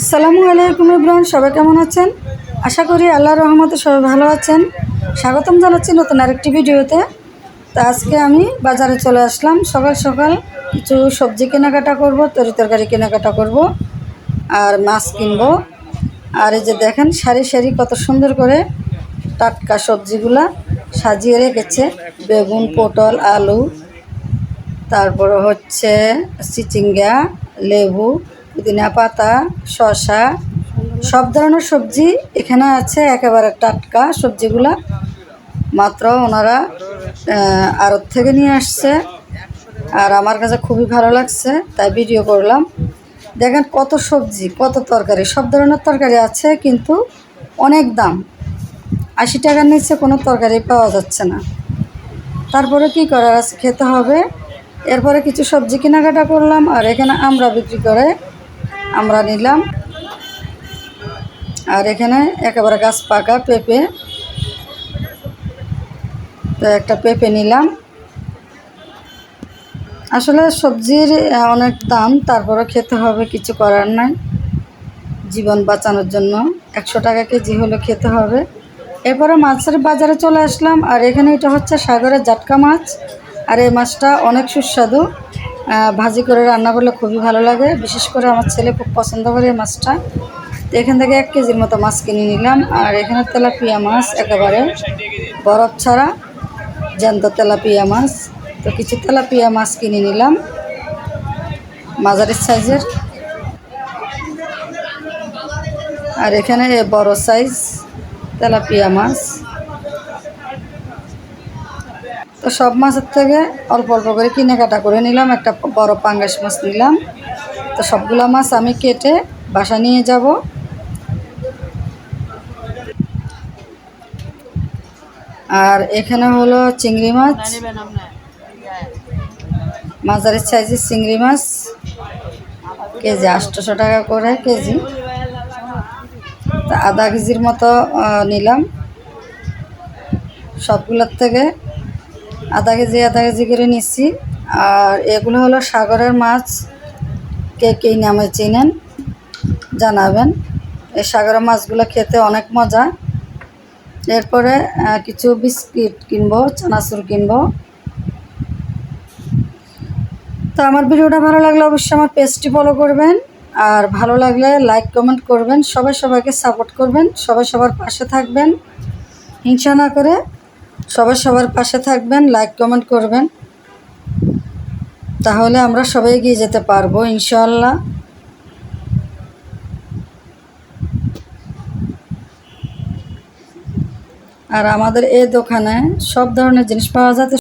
আসসালামু আলাইকুম ইব্রাহিম সবাই কেমন আছেন? আশা করি আল্লাহ রহমতে সবাই ভালো আছেন। স্বাগতম জানাচ্ছি নতুন আরেকটি ভিডিওতে। তা আজকে আমি বাজারে চলে আসলাম। সকাল সকাল কিছু সবজি কেনাকাটা করব, তরি তরকারি কেনাকাটা করব, আর মাছ কিনব। আর এই যে দেখেন, সারি সারি কত সুন্দর করে টাটকা সবজিগুলা সাজিয়ে রেখেছে। বেগুন, পটল, আলু, তারপর হচ্ছে চিচিঙ্গা, লেবু পুদিনা পাতা, শসা, সব ধরনের সবজি এখানে আছে, একেবারে টাটকা সবজিগুলা। মাত্র ওনারা আড়ত থেকে নিয়ে আসছে। আর আমার কাছে খুবই ভালো লাগছে, তাই ভিডিও করলাম। দেখেন কত সবজি, কত তরকারি, সব ধরনের তরকারি আছে, কিন্তু অনেক দাম। আশি টাকার নিচে কোনো তরকারি পাওয়া যাচ্ছে না। তারপরে কি করার আছে, খেতে হবে। এরপরে কিছু সবজি কেনাকাটা করলাম, আর এখানে আমরা বিক্রি করে আমরা নিলাম। আর এখানে একেবারে গাছ পাকা পেঁপে। তো একটা পেঁপে নিলাম। আসলে সবজির অনেক দাম তারপরে খেতে হবে, কিছু করার নাই। জীবন বাঁচানোর জন্য। একশো টাকা কেজি হলে খেতে হবে। এরপরে মাছের বাজারে চলে আসলাম। আর এখানে এটা হচ্ছে সাগরের জাটকা মাছ। আর এই মাছটা অনেক সুস্বাদু। ভাজি করে রান্না করলে খুবই ভালো লাগে। বিশেষ করে আমার ছেলে খুব পছন্দ করে এই মাছটা। তো এখান থেকে এক কেজির মতো মাছ কিনে নিলাম। আর এখানে তেলাপিয়া মাছ একেবারে বরফ ছাড়া, জ্যান্ত তেলাপিয়া মাছ। তো কিছু তেলাপিয়া মাছ কিনে নিলাম, মাঝারি সাইজের। আর এখানে বড় সাইজ তেলাপিয়া মাছ। তো সব মাছের থেকে অল্প অল্প করে কেনাকাটা করে নিলাম, একটা বড় পাঙ্গাস মাছ নিলাম। তো সবগুলো মাছ আমি কেটে বাসা নিয়ে যাব। আর এখানে হলো চিংড়ি মাছ। মাঝারি সাইজের চিংড়ি মাছ। কেজি আটশোশো টাকা করে কেজি। তা আধা কেজির মতো নিলাম। সবগুলোর থেকে আধা কেজি আধা কেজি করে নিচ্ছি। আর এগুলো হলো সাগরের মাছ। কে কী নামে চিনেন, জানাবেন। এই সাগরের মাছগুলো খেতে অনেক মজা। এরপরে কিছু বিস্কিট কিনবো, চানাচুর কিনবো। তো আমার ভিডিওটা ভালো লাগলে অবশ্যই আমার পেজটি ফলো করবেন। আর ভালো লাগলে লাইক কমেন্ট করবেন। সবাই সবাইকে সাপোর্ট করবেন। সবাই সবার পাশে থাকবেন। হিংসা না করে সবাই সবার পাশে থাকবেন লাইক কমেন্ট করবেন। তাহলে আমরা সবাই এগিয়ে যেতে পারব ইনশাল্লাহ আর আমাদের এই দোকানে সব ধরনের জিনিস পাওয়া যাচ্ছে।